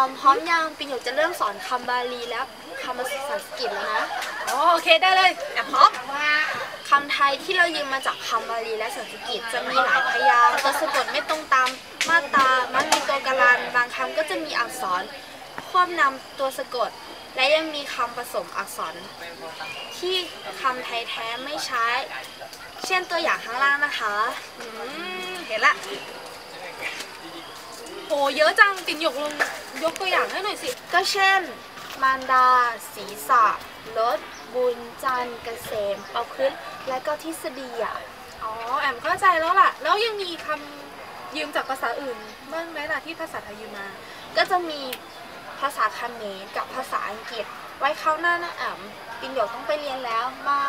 อมพร้อมยังปิงหยกจะเริ่มสอนคำบาลีและคำภาษาสันสกฤตแล้วนะอ๋อโอเคได้เลยอะพร้อมคำไทยที่เรายืมมาจากคำบาลีและสันสกฤตจะมีหลายพยางค์ตัวสะกดไม่ตรงตามมาตรามักมีตัวกาลันบางคำก็จะมีอักษรควบนำตัวสะกด และยังมีคำผสมอักษร ที่คำไทยแท้ไม่ใช้ เช่นตัวอย่างข้างล่างนะคะอืมเห็นละโหเยอะจังปิ่นหยกลงยกตัวอย่างให้หน่อยสิ ก็เช่น มารดา ศีรษะรถบุญจันทร์เกษมประพฤติและก็ทฤษฎีอะอ๋อแอมเข้าใจแล้วล่ะ แล้วยังมีคำยืมจากภาษาอื่นบ้างไหมล่ะที่ภาษาไทยยืมมา ก็จะมีภาษาเขมรกับภาษาอังกฤษ ไว้คราวหน้านะอ่ำปินหยกต้องไปเรียนแล้วบา